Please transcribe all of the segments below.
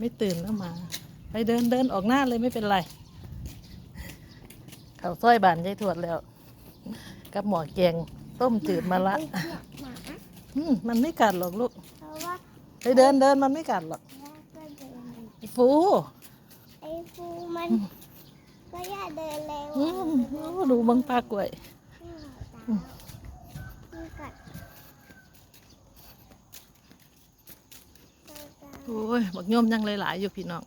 ไม่ตื่นแล้วมา ไปเดินเดินออกหน้าเลยไม่เป็นไร เขาวซอยบานยายทวดแล้ว กับหมอแกงต้มจืดมาละไอ้เนี่ยหมาอืมมันไม่กัดหรอกลูกเพราะว่าไปเดินเดินมันไม่กัดหรอกแม่ก็เดินไอ้ฟูไอ้ฟูมันก็อย่าเดินเร็วอืมโอ้ดูบังปลากล้วย อืมมันกัด โอ้ยบักย่อมยังหลายๆอยู่พี่น้อง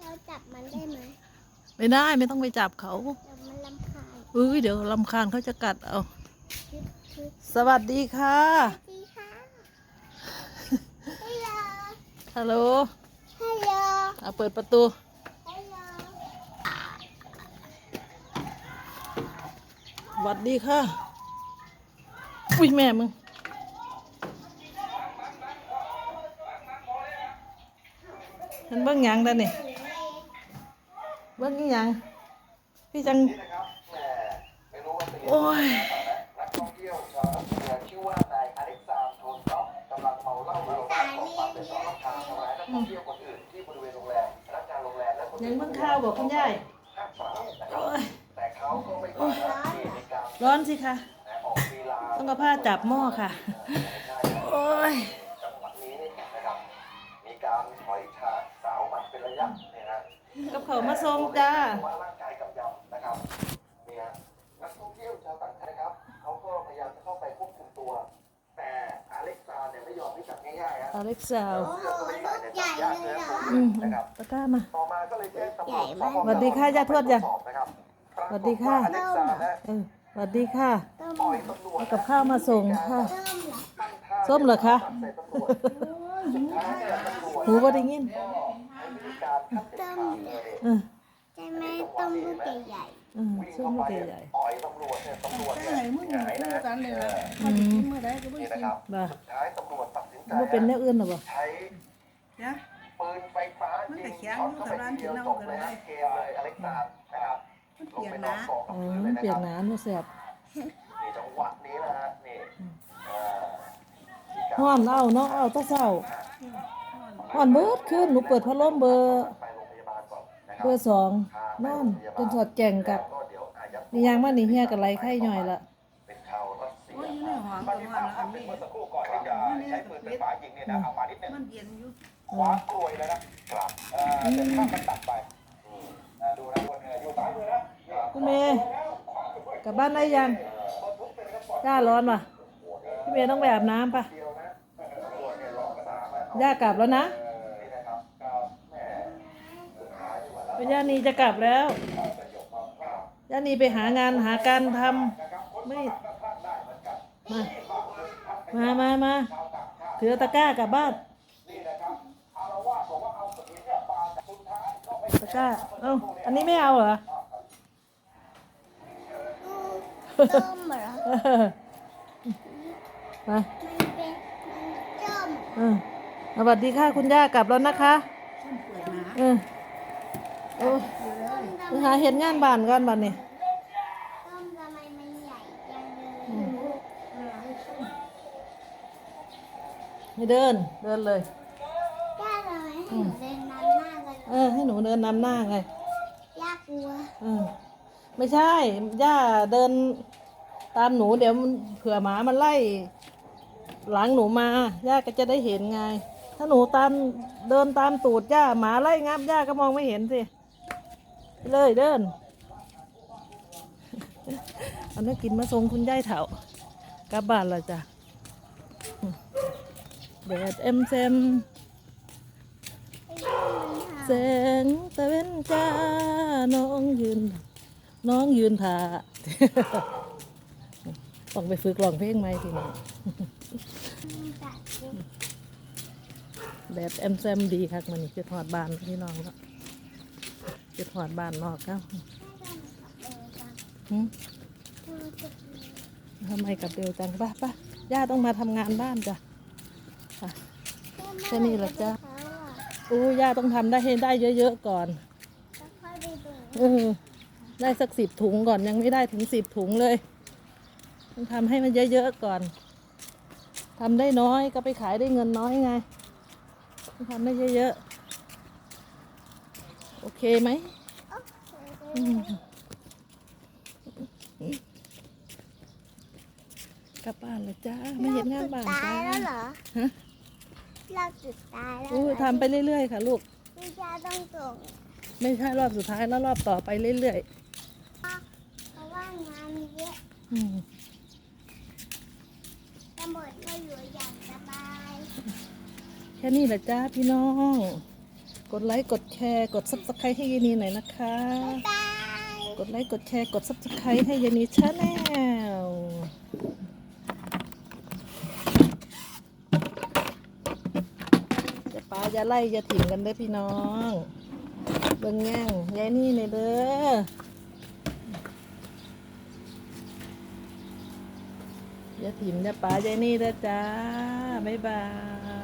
เราจับมันได้ไหมไม่ได้ไม่ต้องไปจับเขาเดี๋ยวมันลำคาญอุ้ยเดี๋ยวลำคาญเขาจะกัดเอาชึบชึบสวัสดีค่ะ สวัสดีค่ะฮัลโหลฮัลโหลฮัลโหลเอาเปิดประตู ฮัลโหลสวัสดีค่ะ อุ้ยแม่มึง ฉันเบิ้งยังได้นี่เบิ้งยัง พี่จัง โอ้ยยังเบิ้งข้าวบอกคุณยายโอ้ยร้อนสิคะต้องกับผ้าจับหม้อค่ะ โอ้ย เขาวมาส่งจ้าว่าร่างกายกำยำนะครับเนี่ยนักท่องเที่ยวชาวต่างชาตินะครับเขาก็พยายามจะเข้าไปควบคุมตัว แต่อเล็กซานเนี่ยไม่ยอมให้จับง่ายๆฮะอเล็กซาวโอ้โหลูกใหญ่เลยเหรออืมนะครับตะกร้ามาต่อมาก็เลยแจ้งตำรวจใหญ่มากสวัสดีค่ะย่าทวดยังสอบนะครับสวัสดีค่ะอเล็กซานนะเออสวัสดีค่ะต้มต่อยตำรวจเอากับข้าวมาส่งค่ะต้มเหรอตั้งท่าส้มเหรอคะใส่ตำรวจสุดท้ายเนี่ยตำรวจหูบ่ได้ยิน ใช่ไหมต้มลูกใหญ่เออวิ่งส้มเข้าลูไปกใหญ่ต่อยตำรวจเนี่ยตำรวจเนี่ยหงายนะฮะๆอืมนี่นะครับบ่าสุดท้ายตำรวจตัดสินใจบ่เป็นแนวอื่นหรอบ่ใช้จ้ะปืนไฟฟ้ามันยิก็งเขียนช็อตเข้าไปอยู่ทีเดียวแต่จร้านบถึงเลยเรานะเกมเลยอเล็กซานนะครับมันลงเปียไปกนอนนะกองกับอ๋อพื้นเลยนะเปียคกรับน้ำนี่แซ่บนี่จังหวะนี้นะฮะนี่เอ่อมีการฮ้อนเอาเนาะเอาแตะเช้าฮ้อนเบิดคืนหนูเปิดพัดลมเบอร์ เบอร์สองนอนจนสอดแก่งกับมียายัดนี่ยังมานี่เฮียกับไรไข่ย่อยละเป็นชาวรัสเซียโอ้ยอยู่ในห้องบัก็นทึกว่าภาพแล้วอันนี้เมื่อสักครู่ก่อนที่จะใช้ปืนไฟฟ้ายิงเนี่ยนะเอามานิดนึงมันเย็นอยู่คว้ากลวยแล้วนะกลับเอ่อเดินข้ามมันตัดไปดูนะคนอยู่ซ้ายมือนะคุณเมย์กลับบ้านได้ยังย่าร้อนป่ะพี่เมย์ต้องไปอาบน้ำป่ะย่ากลับแล้วนะไป ย่านีจะกลับแล้วย่านีไปหางานหาการทำไม่มามามามาถือตะกร้ากลับบ้านตะกร้าเอ้าอันนี้ไม่เอาเหรอๆต้มเหรอเออมามันเป็นมันต้มเออสวัสดีค่ะคุณย่ากลับแล้วนะคะมันเปิดหนาเออโอ้อยู่เลยไปหาเห็นงานบ้านก่อนบ้านนี่ต้มทำไมมันใหญ่จังเลยให้เดิน เดินเลยย่าทำไมให้หนูเดินนำหน้ากันเออให้หนูเดินนำหน้าไงย่ากลัวเออไม่ใช่ย่าเดินตามหนูเดี๋ยวมันเผื่อหมามันไล่ หลังหนูมาย่าก็จะได้เห็นไง ถ้าหนูตามเดินตามตูดย่าหมาไล่งับย่าก็มองไม่เห็นสิไป เลยเดินอันนี้กินมาทรงคุณยายเถากลับบ้านละจ้ะแดดเอ็มเซมแสงตะเวนจ้าน้องยืน น้องยืนถาต้องไปฝึกร้องเพลงไหมทีนี้แดดเอ็มเซมดีครับมันนี่จะถอดบานพี่น้องแล้ว จะถอดบานนอกครับหืมทำไมกลับเร็วจังป่ะป่ะย่าต้องมาทำงานบ้านจ้ะค่ะแค่นี้เหรอจ๊ะอู้ย่าต้องทำได้ให้ได้เยอะๆก่อนค่อยไปดูเออได้สักสิบถุงก่อนยังไม่ได้ถึงสิบถุงเลยต้องทำให้มันเยอะๆก่อนทำได้น้อยก็ไปขายได้เงินน้อยไงทำได้เยอะๆ โอเคไหมโอ้อืมกลับบ้านเลยจ้าไม่เห็นงานบ้านตาจ้ายแล้วเหรอฮะรอบสุดท้ายแล้วอู้เหรอทำไปเรื่อยๆค่ะ ลูกพี่ชาต้องส่งไม่ใช่รอบสุดท้ายแล้วรอบต่อไปเรื่อยเพราะว่างานเยอะๆอืมจะหมดก็อยู่อย่างสบายแค่นี้แหละจ้าพี่น้อง กดไลค์กดแชร์กดซับสไครต์ให้ยายนีหน่อยนะคะบ๊ายบายกดไลค์กดแชร์กดซับสไครต์ให้ยายนีชาแนลจะปาอย่าไล่อย่าถิ่มกันเด้อพี่น้อง เบิ่งแง่งยายนี่เลยเด้ออย่าถิ่มอย่าปายายนี่เด้อจ้า บ๊ายบาย